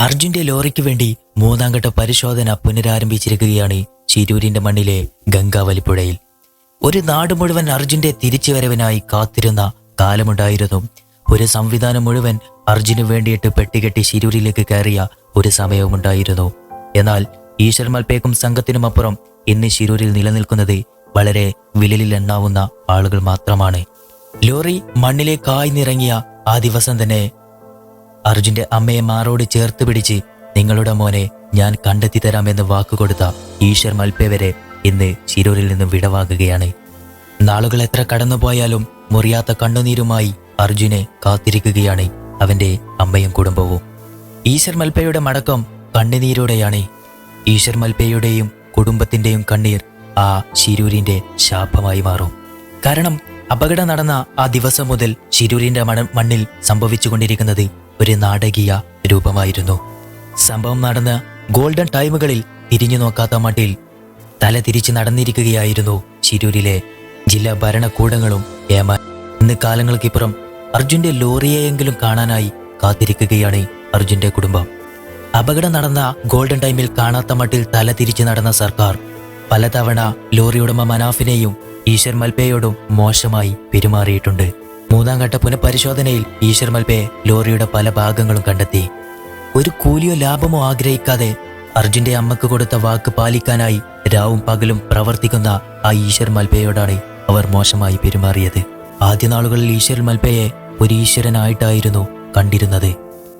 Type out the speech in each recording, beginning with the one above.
അർജുന്റെ ലോറിക്ക് വേണ്ടി മൂന്നാം ഘട്ട പരിശോധന പുനരാരംഭിച്ചിരിക്കുകയാണ് ശിരൂരിന്റെ മണ്ണിലെ ഗംഗാവലിപ്പുഴയിൽ ഒരു നാട് മുഴുവൻ അർജുന്റെ തിരിച്ചുവരവിനായി കാത്തിരുന്ന കാലമുണ്ടായിരുന്നു. ഒരു സംവിധാനം മുഴുവൻ അർജുന് വേണ്ടിയിട്ട് പെട്ടികെട്ടി ശിരൂരിലേക്ക് കയറിയ ഒരു സമയവുമുണ്ടായിരുന്നു. എന്നാൽ ഈശ്വർ മൽപേക്കും സംഘത്തിനുമപ്പുറം ഇന്ന് ശിരൂരിൽ നിലനിൽക്കുന്നത് വളരെ വിലലിൽ എണ്ണാവുന്ന ആളുകൾ മാത്രമാണ്. ലോറി മണ്ണിലേക്കായി നിറങ്ങിയ ആ ദിവസം തന്നെ അർജുന്റെ അമ്മയെ മാറോട് ചേർത്ത് പിടിച്ച് നിങ്ങളുടെ മോനെ ഞാൻ കണ്ടെത്തി തരാമെന്ന് വാക്കുകൊടുത്ത ഈശ്വർ മൽപ്പേവരെ ഇന്ന് ശിരൂരിൽ നിന്നും വിടവാകുകയാണ് നാളുകൾ എത്ര കടന്നുപോയാലും മുറിയാത്ത കണ്ണുനീരുമായി അർജുനെ കാത്തിരിക്കുകയാണ് അവന്റെ അമ്മയും കുടുംബവും. ഈശ്വർ മൽപ്പയുടെ മടക്കം കണ്ണുനീരോടെയാണ്. ഈശ്വർ മൽപ്പയുടെയും കുടുംബത്തിന്റെയും കണ്ണീർ ആ ശിരൂരിന്റെ ശാപമായി മാറും. കാരണം അപകടം നടന്ന ആ ദിവസം മുതൽ ശിരൂരിന്റെ മണ മണ്ണിൽ സംഭവിച്ചുകൊണ്ടിരിക്കുന്നത് ഒരു നാടകീയ രൂപമായിരുന്നു. സംഭവം നടന്ന ഗോൾഡൻ ടൈമുകളിൽ തിരിഞ്ഞു നോക്കാത്ത മട്ടിൽ തല തിരിച്ച് നടന്നിരിക്കുകയായിരുന്നു ശിരൂരിലെ ജില്ലാ ഭരണകൂടങ്ങളും ഏമാൻ ഇന്ന് കാലങ്ങൾക്കിപ്പുറം അർജുന്റെ ലോറിയെയെങ്കിലും കാണാനായി കാത്തിരിക്കുകയാണ് അർജുന്റെ കുടുംബം. അപകടം നടന്ന ഗോൾഡൻ ടൈമിൽ കാണാത്ത മട്ടിൽ തല തിരിച്ച് നടന്ന സർക്കാർ പലതവണ ലോറിയുടമ മനാഫിനെയും ഈശ്വർ മൽപ്പയോടും മോശമായി പെരുമാറിയിട്ടുണ്ട്. മൂന്നാം ഘട്ട പുനഃപരിശോധനയിൽ ഈശ്വർ മൽപ്പെ ലോറിയുടെ പല ഭാഗങ്ങളും കണ്ടെത്തി. ഒരു കൂലിയോ ലാഭമോ ആഗ്രഹിക്കാതെ അർജുന്റെ അമ്മയ്ക്ക് കൊടുത്ത വാക്ക് പാലിക്കാനായി രാവും പകലും പ്രവർത്തിക്കുന്ന ആ ഈശ്വർ മൽപ്പയോടാണ് അവർ മോശമായി പെരുമാറിയത്. ആദ്യ നാളുകളിൽ ഈശ്വർ മൽപ്പയെ ഒരു ഈശ്വരനായിട്ടായിരുന്നു കണ്ടിരുന്നത്.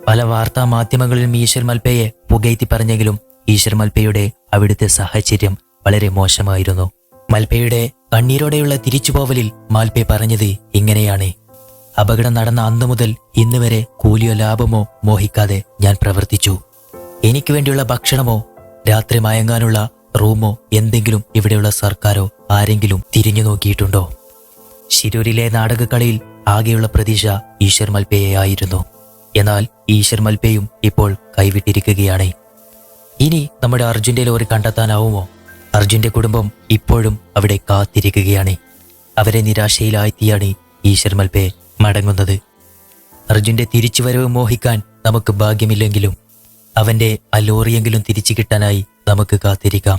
പല വാർത്താ മാധ്യമങ്ങളിലും ഈശ്വർ മൽപ്പയെ പുകയ്ത്തി പറഞ്ഞെങ്കിലും ഈശ്വർ മൽപ്പയുടെ അവിടുത്തെ സാഹചര്യം വളരെ മോശമായിരുന്നു. മൽപ്പയുടെ കണ്ണീരോടെയുള്ള തിരിച്ചുപോവലിൽ മാൽപ്പെ പറഞ്ഞത് ഇങ്ങനെയാണ്. അപകടം നടന്ന അന്നു മുതൽ ഇന്ന് വരെ കൂലിയോ ലാഭമോ മോഹിക്കാതെ ഞാൻ പ്രവർത്തിച്ചു. എനിക്ക് വേണ്ടിയുള്ള ഭക്ഷണമോ രാത്രി മയങ്ങാനുള്ള റൂമോ എന്തെങ്കിലും ഇവിടെയുള്ള സർക്കാരോ ആരെങ്കിലും തിരിഞ്ഞു നോക്കിയിട്ടുണ്ടോ? ശിരൂരിലെ നാടകക്കളിയിൽ ആകെയുള്ള പ്രതീക്ഷ ഈശ്വർ മൽപേയായിരുന്നു എന്നാൽ ഈശ്വർ മൽപേയും ഇപ്പോൾ കൈവിട്ടിരിക്കുകയാണ്. ഇനി നമ്മുടെ അർജുന്റെ ലോറി കണ്ടെത്താനാവുമോ? അർജുന്റെ കുടുംബം ഇപ്പോഴും അവിടെ കാത്തിരിക്കുകയാണ്. അവരെ നിരാശയിലാഴ്ത്തിയാണ് ഈശ്വർ മൽപ്പെ മടങ്ങുന്നത്. അർജുന്റെ തിരിച്ചുവരവ് മോഹിക്കാൻ നമുക്ക് ഭാഗ്യമില്ലെങ്കിലും അവന്റെ അലോറിയെങ്കിലും തിരിച്ചു കിട്ടാനായി നമുക്ക് കാത്തിരിക്കാം.